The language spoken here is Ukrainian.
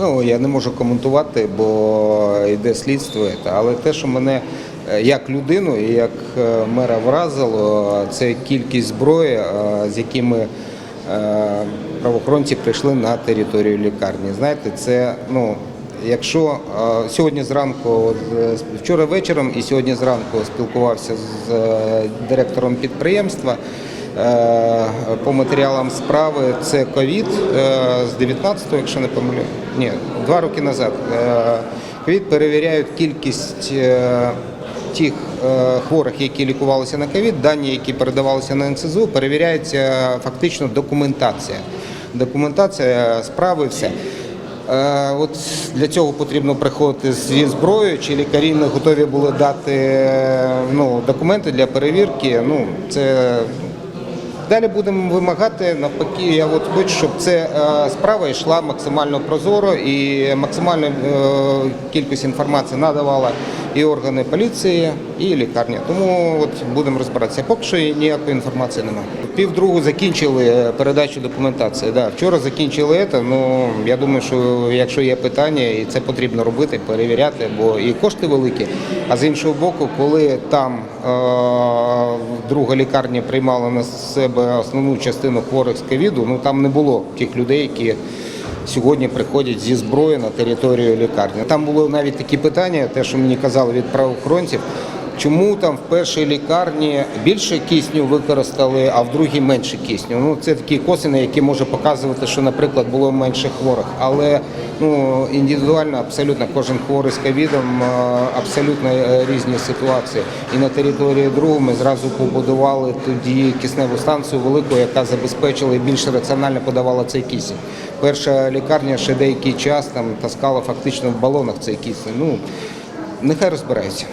Ну я не можу коментувати, бо йде слідство. Але те, що мене е, як людину і як е, мера вразило, це кількість зброї, е, з якими правоохоронці прийшли на територію лікарні. Знаєте, це ну. Якщо сьогодні зранку, вчора вечором і сьогодні зранку спілкувався з директором підприємства по матеріалам справи, це ковід е, з 19-го, якщо не помиляю, ні, два роки назад. Е, Ковід перевіряють кількість е, тих е, хворих, які лікувалися на ковід, дані, які передавалися на НСЗУ, перевіряється фактично документація. Документація справи, все. Е, От для цього потрібно приходити зі зброєю, чи лікарі не готові були дати е, ну, документи для перевірки. Ну, це Далі будемо вимагати навпаки. Я от хочу, щоб ця е, справа йшла максимально прозоро і максимальну е, кількість інформації надавала і органи поліції, і лікарня. Тому от будемо розбиратися. Поки що ніякої інформації немає. Півдругу закінчили е, передачу документації. Да, вчора закінчили це. Ну я думаю, що якщо є питання, і це потрібно робити, перевіряти, бо і кошти великі. А з іншого боку, коли там е, друга лікарня приймала на себе основну частину хворих з ковіду, ну там не було тих людей, які сьогодні приходять зі зброї на територію лікарні. Там було навіть такі питання, те, що мені казали від правоохоронців. Чому там в першій лікарні більше кисню використали, а в другій менше кисню? Ну це такі косини, які може показувати, що, наприклад, було менше хворих. Але ну індивідуально абсолютно кожен хворий з ковідом е, абсолютно е, різні ситуації. І на території другу ми зразу побудували тоді кисневу станцію велику, яка забезпечила і більш раціонально подавала цей кисень. Перша лікарня ще деякий час там таскала фактично в балонах цей кисень. Ну нехай розбираються.